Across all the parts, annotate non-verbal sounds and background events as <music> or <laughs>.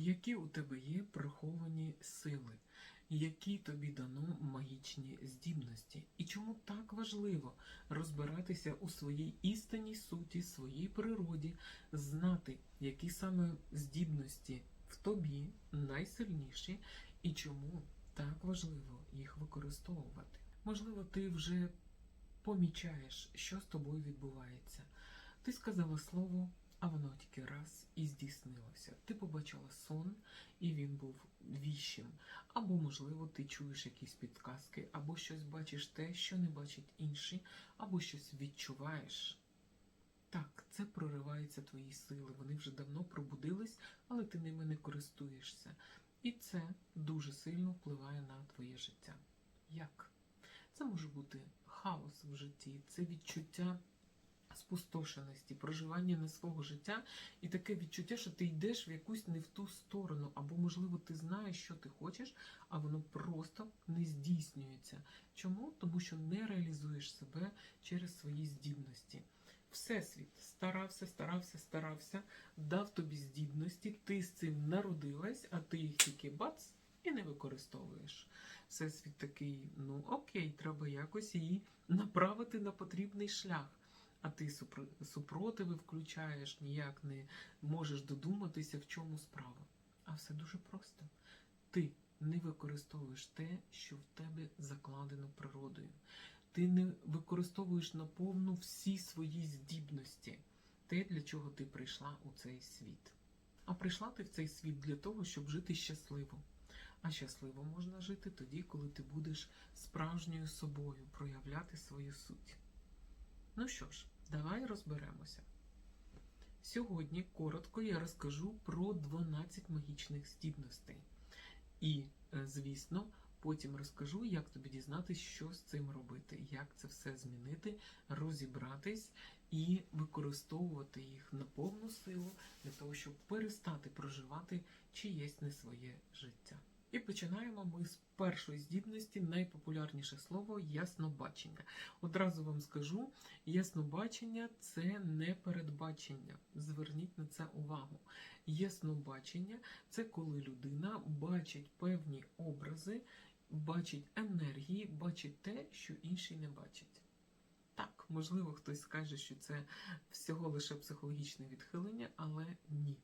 Які у тебе є приховані сили, які тобі дано магічні здібності, і чому так важливо розбиратися у своїй істинній суті, своїй природі, знати, які саме здібності в тобі найсильніші, і чому так важливо їх використовувати. Можливо, ти вже помічаєш, що з тобою відбувається. Ти сказала слово, а воно тільки раз і здійснилося. Ти побачила сон, і він був віщим. Або, можливо, ти чуєш якісь підказки, або щось бачиш те, що не бачить інші, або щось відчуваєш. Так, це проривається твої сили. Вони вже давно пробудились, але ти ними не користуєшся. І це дуже сильно впливає на твоє життя. Як? Це може бути хаос в житті, це відчуття спустошеності, проживання не свого життя, і таке відчуття, що ти йдеш в якусь не в ту сторону, або, можливо, ти знаєш, що ти хочеш, а воно просто не здійснюється. Чому? Тому що не реалізуєш себе через свої здібності. Всесвіт старався, старався, старався, дав тобі здібності, ти з цим народилась, а ти їх тільки бац і не використовуєш. Всесвіт такий, ну окей, треба якось її направити на потрібний шлях. А ти супр- супротиви включаєш, ніяк не можеш додуматися, в чому справа. А все дуже просто. Ти не використовуєш те, що в тебе закладено природою. Ти не використовуєш наповну всі свої здібності, те, для чого ти прийшла у цей світ. А прийшла ти в цей світ для того, щоб жити щасливо. А щасливо можна жити тоді, коли ти будеш справжньою собою проявляти свою суть. Ну що ж, давай розберемося. Сьогодні коротко я розкажу про 12 магічних здібностей. І, е, звісно, потім розкажу, як тобі дізнатися, що з цим робити, як це все змінити, розібратись і використовувати їх на повну силу для того, щоб перестати проживати чиєсь не своє життя. І починаємо ми з першої здібності, найпопулярніше слово яснобачення. Одразу вам скажу, яснобачення це не передбачення. Зверніть на це увагу. Яснобачення це коли людина бачить певні образи, бачить енергії, бачить те, що інші не бачать. Так, можливо, хтось скаже, що це всього лише психологічне відхилення, але ні.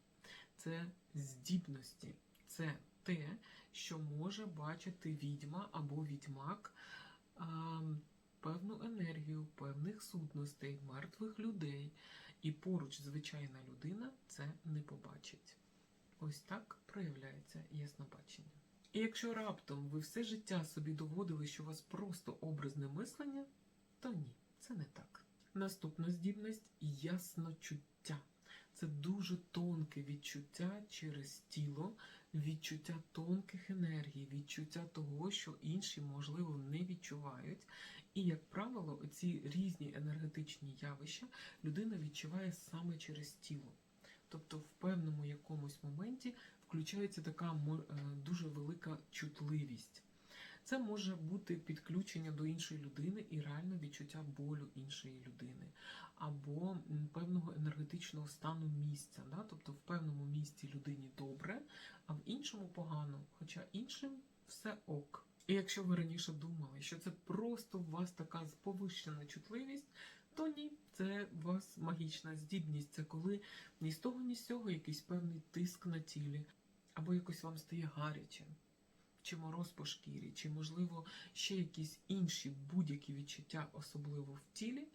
Це здібності, це те, що може бачити відьма або відьмак а, певну енергію, певних сутностей, мертвих людей, і поруч звичайна людина це не побачить. Ось так проявляється яснобачення. І якщо раптом ви все життя собі доводили, що у вас просто образне мислення, то ні, це не так. Наступна здібність ясночуття. Це дуже тонке відчуття через тіло, відчуття тонких енергій, відчуття того, що інші, можливо, не відчувають. І, як правило, ці різні енергетичні явища людина відчуває саме через тіло. Тобто, в певному якомусь моменті включається така е, дуже велика чутливість. Це може бути підключення до іншої людини і реально відчуття болю іншої людини, або певного енергетичного стану місця. Да? Тобто в певному місці людині добре, а в іншому погано, хоча іншим все ок. І якщо ви раніше думали, що це просто у вас така повищена чутливість, то ні, це у вас магічна здібність. Це коли ні з того, ні з цього якийсь певний тиск на тілі, або якось вам стає гаряче чи мороз по шкірі, чи, можливо, ще якісь інші будь-які відчуття, особливо в тілі,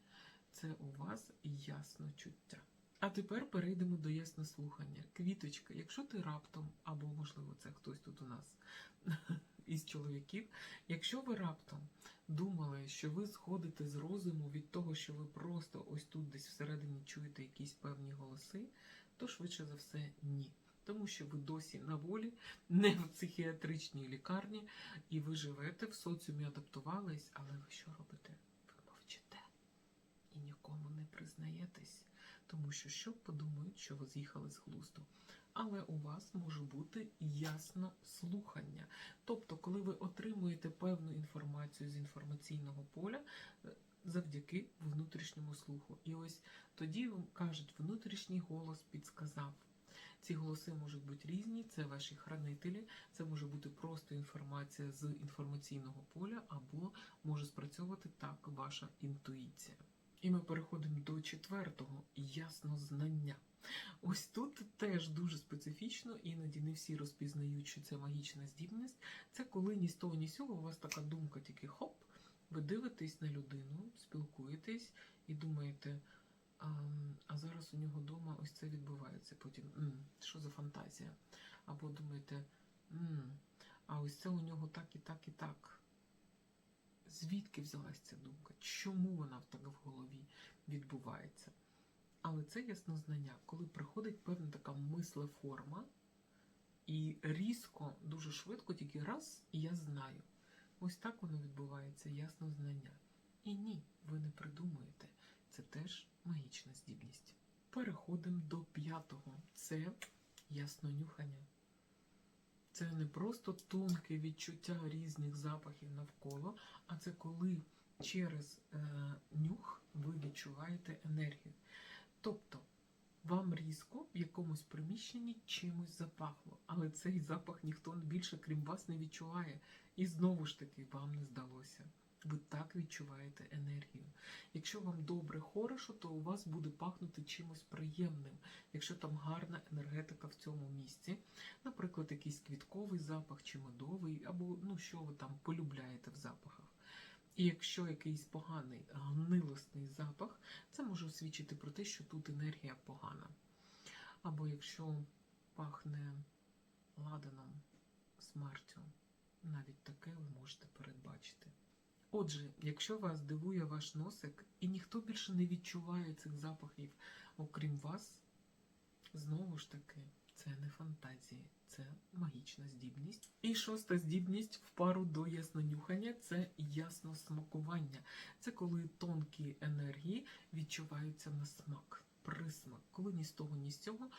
це у вас ясно чуття. А тепер перейдемо до яснослухання. Квіточка, якщо ти раптом, або, можливо, це хтось тут у нас <laughs> із чоловіків, якщо ви раптом думали, що ви сходите з розуму від того, що ви просто ось тут десь всередині чуєте якісь певні голоси, то швидше за все ні. Тому що ви досі на волі, не в психіатричній лікарні, і ви живете в соціумі, адаптувались, але ви що робите? Ви мовчите і нікому не признаєтесь, тому що що подумають, що ви з'їхали з глузду. Але у вас може бути ясно слухання. Тобто, коли ви отримуєте певну інформацію з інформаційного поля е, завдяки внутрішньому слуху. І ось тоді кажуть, внутрішній голос підсказав. Ці голоси можуть бути різні, це ваші хранителі, це може бути просто інформація з інформаційного поля, або може спрацьовувати так ваша інтуїція. І ми переходимо до четвертого яснознання. Ось тут теж дуже специфічно, іноді не всі розпізнають, що це магічна здібність. Це коли ні з того, ні з цього у вас така думка, тільки хоп, ви дивитесь на людину, спілкуєтесь і думаєте, зараз у нього вдома ось це відбувається. Потім м, що за фантазія? Або думаєте, м, а ось це у нього так і так і так. Звідки взялась ця думка? Чому вона так в голові відбувається? Але це яснознання, коли приходить певна така мислеформа, і різко, дуже швидко, тільки раз, і я знаю. Ось так воно відбувається, яснознання. І ні, ви не придумуєте. Це теж магічна здібність. Переходимо до п'ятого. Це яснонюхання. Це не просто тонке відчуття різних запахів навколо, а це коли через е, нюх ви відчуваєте енергію. Тобто вам різко в якомусь приміщенні чимось запахло, але цей запах ніхто більше, крім вас, не відчуває. І знову ж таки вам не здалося. Ви так відчуваєте енергію. Якщо вам добре хорошо, то у вас буде пахнути чимось приємним, якщо там гарна енергетика в цьому місці, наприклад, якийсь квітковий запах чи медовий, або ну що ви там полюбляєте в запахах. І якщо якийсь поганий гнилостний запах, це може свідчити про те, що тут енергія погана. Або якщо пахне ладаном, смертю, навіть таке ви можете передбачити. Отже, якщо вас дивує ваш носик, і ніхто більше не відчуває цих запахів, окрім вас, знову ж таки, це не фантазії, це магічна здібність. І шоста здібність в пару до яснонюхання це ясносмакування. Це коли тонкі енергії відчуваються на смак, присмак, коли ні з того, ні з цього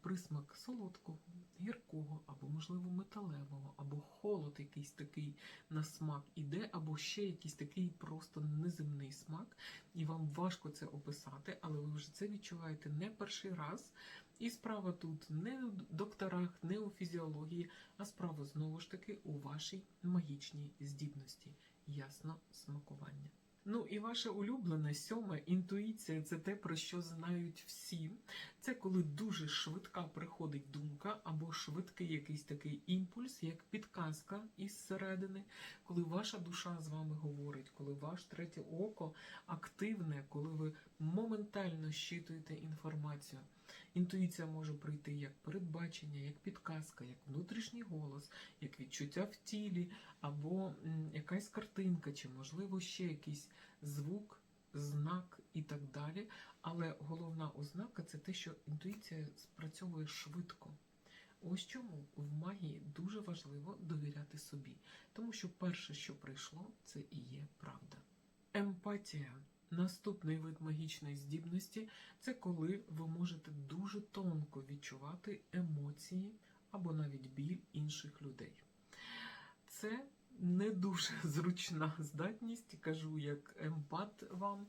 присмак солодкого, гіркого, або, можливо, металевого, або холод якийсь такий на смак іде, або ще якийсь такий просто неземний смак, і вам важко це описати, але ви вже це відчуваєте не перший раз. І справа тут не у докторах, не у фізіології, а справа знову ж таки у вашій магічній здібності, ясно смакування. Ну і ваше улюблене сьоме інтуїція це те, про що знають всі. Це коли дуже швидка приходить думка, або швидкий якийсь такий імпульс, як підказка із середини, коли ваша душа з вами говорить, коли ваше третє око активне, коли ви моментально щитуєте інформацію. Інтуїція може прийти як передбачення, як підказка, як внутрішній голос, як відчуття в тілі, або якась картинка, чи, можливо, ще якийсь звук, знак і так далі. Але головна ознака це те, що інтуїція спрацьовує швидко. Ось чому в магії дуже важливо довіряти собі, тому що перше, що прийшло, це і є правда. Емпатія. Наступний вид магічної здібності це коли ви можете дуже тонко відчувати емоції або навіть біль інших людей. Це не дуже <laughs> зручна здатність, кажу як емпат вам,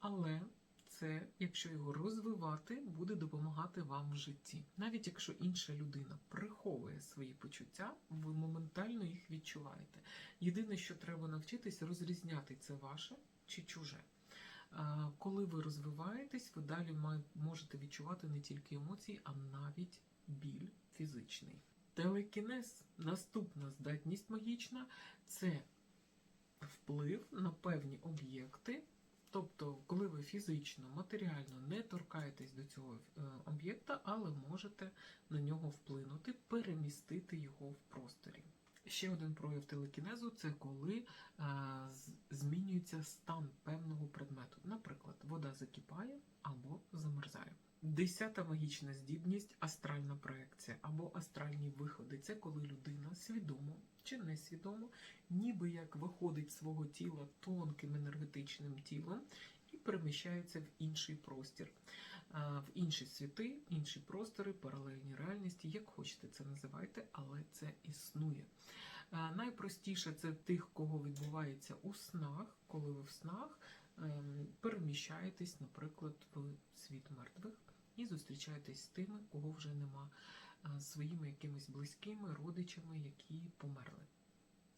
але це, якщо його розвивати, буде допомагати вам в житті. Навіть якщо інша людина приховує свої почуття, ви моментально їх відчуваєте. Єдине, що треба навчитись розрізняти це ваше чи чуже. Коли ви розвиваєтесь, ви далі можете відчувати не тільки емоції, а навіть біль фізичний. Телекінез, наступна здатність магічна це вплив на певні об'єкти. Тобто, коли ви фізично, матеріально не торкаєтесь до цього е, об'єкта, але можете на нього вплинути, перемістити його в просторі. Ще один прояв телекінезу це коли е, змінюється стан певного предмету. Наприклад, вода закипає або замерзає. Десята магічна здібність астральна проекція або астральні виходи. Це коли людина свідомо чи несвідомо, ніби як виходить свого тіла тонким енергетичним тілом і переміщається в інший простір, а, в інші світи, інші простори, паралельні реальності, як хочете це називайте, але це існує. Найпростіше це тих, кого відбувається у снах, коли ви в снах ем, переміщаєтесь, наприклад, в світ мертвих і зустрічаєтесь з тими, кого вже нема, своїми якимись близькими родичами, які померли.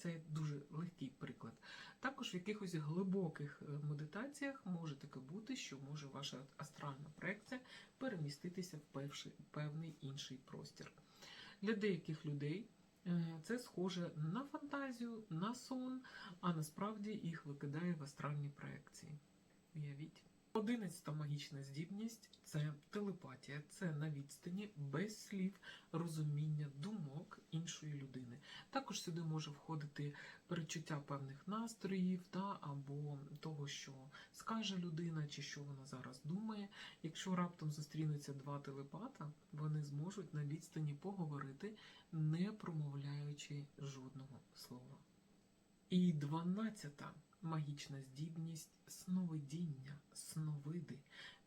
Це дуже легкий приклад. Також в якихось глибоких е, медитаціях може таке бути, що може ваша астральна проекція переміститися в певний інший простір. Для деяких людей е, це схоже на фантазію, на сон, а насправді їх викидає в астральні проекції. Уявіть. Одинадцята магічна здібність це телепатія, це на відстані без слів розуміння думок іншої людини. Також сюди може входити перечуття певних настроїв та або того, що скаже людина, чи що вона зараз думає. Якщо раптом зустрінуться два телепата, вони зможуть на відстані поговорити, не промовляючи жодного слова. І дванадцята магічна здібність сновидіння, сновиди.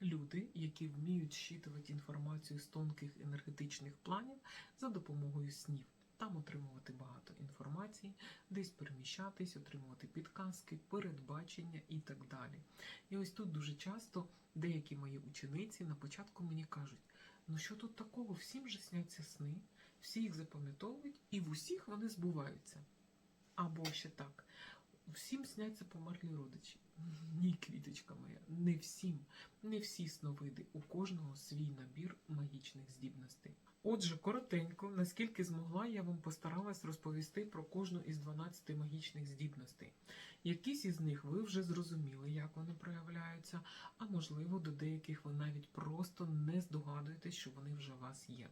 Люди, які вміють щитувати інформацію з тонких енергетичних планів за допомогою снів. Там отримувати багато інформації, десь переміщатись, отримувати підказки, передбачення і так далі. І ось тут дуже часто деякі мої учениці на початку мені кажуть: ну що тут такого, всім же сняться сни, всі їх запам'ятовують, і в усіх вони збуваються. Або ще так. Всім сняться померлі родичі. Ні, квіточка моя, не всім, не всі сновиди, у кожного свій набір магічних здібностей. Отже, коротенько, наскільки змогла, я вам постаралась розповісти про кожну із 12 магічних здібностей. Якісь із них ви вже зрозуміли, як вони проявляються, а можливо, до деяких ви навіть просто не здогадуєтесь, що вони вже у вас є.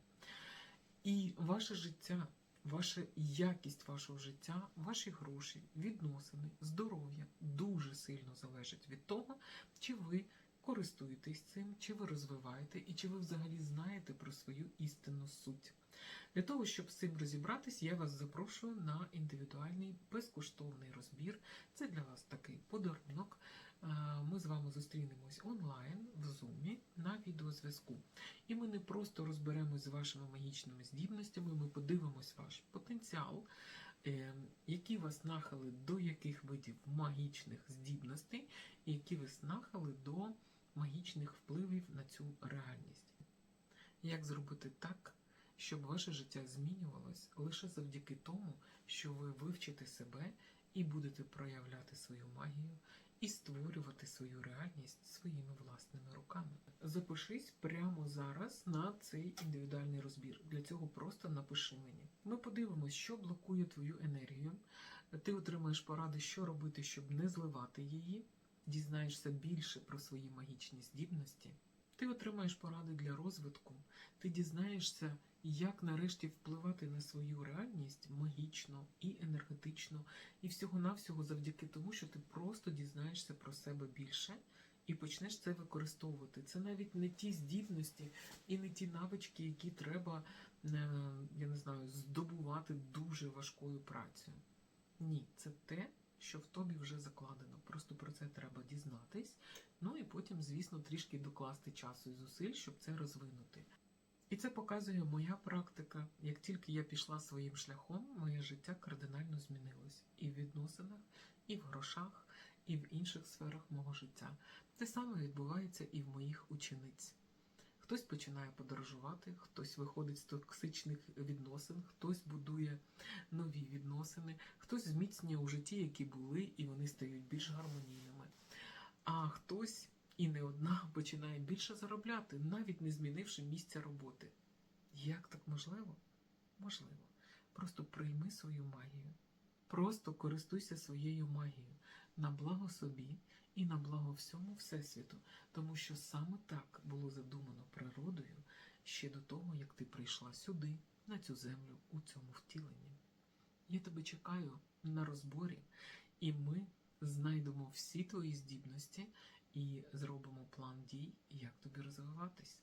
І ваше життя Ваша якість вашого життя, ваші гроші, відносини, здоров'я дуже сильно залежить від того, чи ви користуєтесь цим, чи ви розвиваєте, і чи ви взагалі знаєте про свою істинну суть. Для того, щоб з цим розібратись, я вас запрошую на індивідуальний безкоштовний розбір. Це для вас такий подарунок. Ми з вами зустрінемось онлайн в зумі на відеозв'язку. І ми не просто розберемось з вашими магічними здібностями, ми подивимось ваш потенціал, е, які вас нахили до яких видів магічних здібностей, і які вас нахили до магічних впливів на цю реальність. Як зробити так, щоб ваше життя змінювалось лише завдяки тому, що ви вивчите себе і будете проявляти свою магію і створювати свою реальність своїми власними руками. Запишись прямо зараз на цей індивідуальний розбір. Для цього просто напиши мені. Ми подивимось, що блокує твою енергію. Ти отримаєш поради, що робити, щоб не зливати її. Дізнаєшся більше про свої магічні здібності. Ти отримаєш поради для розвитку. Ти дізнаєшся, як нарешті впливати на свою реальність магічно і енергетично, і всього-навсього завдяки тому, що ти просто дізнаєшся про себе більше і почнеш це використовувати. Це навіть не ті здібності і не ті навички, які треба, е, я не знаю, здобувати дуже важкою працею. Ні, це те, що в тобі вже закладено. Просто про це треба дізнатись. Ну і потім, звісно, трішки докласти часу і зусиль, щоб це розвинути. І це показує моя практика. Як тільки я пішла своїм шляхом, моє життя кардинально змінилось і в відносинах, і в грошах, і в інших сферах мого життя. Те саме відбувається і в моїх учениць. Хтось починає подорожувати, хтось виходить з токсичних відносин, хтось будує нові відносини, хтось зміцнює у житті, які були, і вони стають більш гармонійними. А хтось і не одна починає більше заробляти, навіть не змінивши місця роботи. Як так можливо? Можливо. Просто прийми свою магію. Просто користуйся своєю магією на благо собі і на благо всьому Всесвіту, тому що саме так було задумано природою ще до того, як ти прийшла сюди, на цю землю, у цьому втіленні. Я тебе чекаю на розборі, і ми знайдемо всі твої здібності і зробимо план дій, як тобі розвиватись.